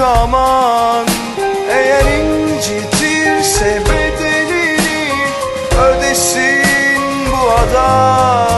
Aman Eğer incitirse bedelini Ödesin bu adam